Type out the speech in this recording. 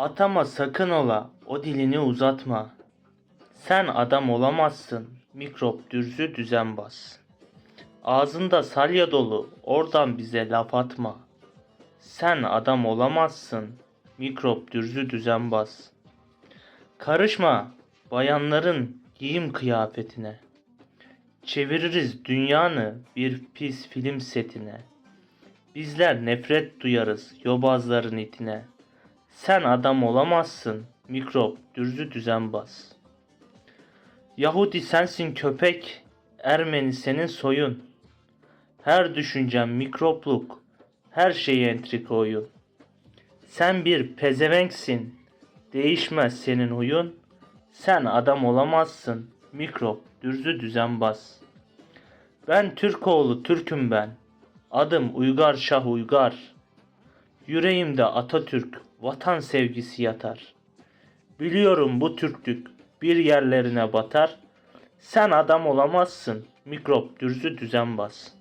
Atama sakın ola, o dilini uzatma. Sen adam olamazsın, mikrop dürzü düzenbaz. Ağzında salya dolu, oradan bize laf atma. Sen adam olamazsın, mikrop dürzü düzenbaz. Karışma bayanların giyim kıyafetine. Çeviririz dünyanı bir pis film setine. Bizler nefret duyarız yobazların itine. Sen adam olamazsın, mikrop dürzü düzenbaz. Yahudi sensin köpek, Ermeni senin soyun. Her düşüncen mikropluk, her şeyi entrika oyun. Sen bir pezevenksin, değişmez senin huyun. Sen adam olamazsın, mikrop dürzü düzenbaz. Ben Türkoğlu Türk'üm ben, adım Uygar Şah Uygar. Yüreğimde Atatürk, vatan sevgisi yatar. Biliyorum bu Türklük bir yerlerine batar. Sen adam olamazsın, mikrop dürzü düzenbaz.''